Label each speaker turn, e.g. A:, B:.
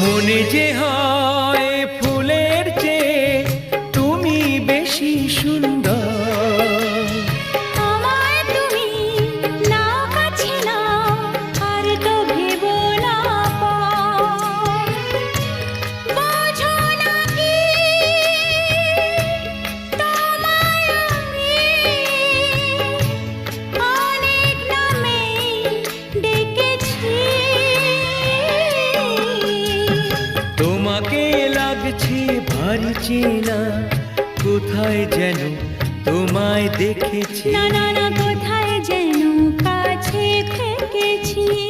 A: মনে যে হয় ফুলের চেয়ে তুমি বেশি সুন্দর। লাগছে ভারী চেনা। কোথায় যেন তোমায় দেখেছি।
B: না না কোথায় যেন কাছে থেকেছি।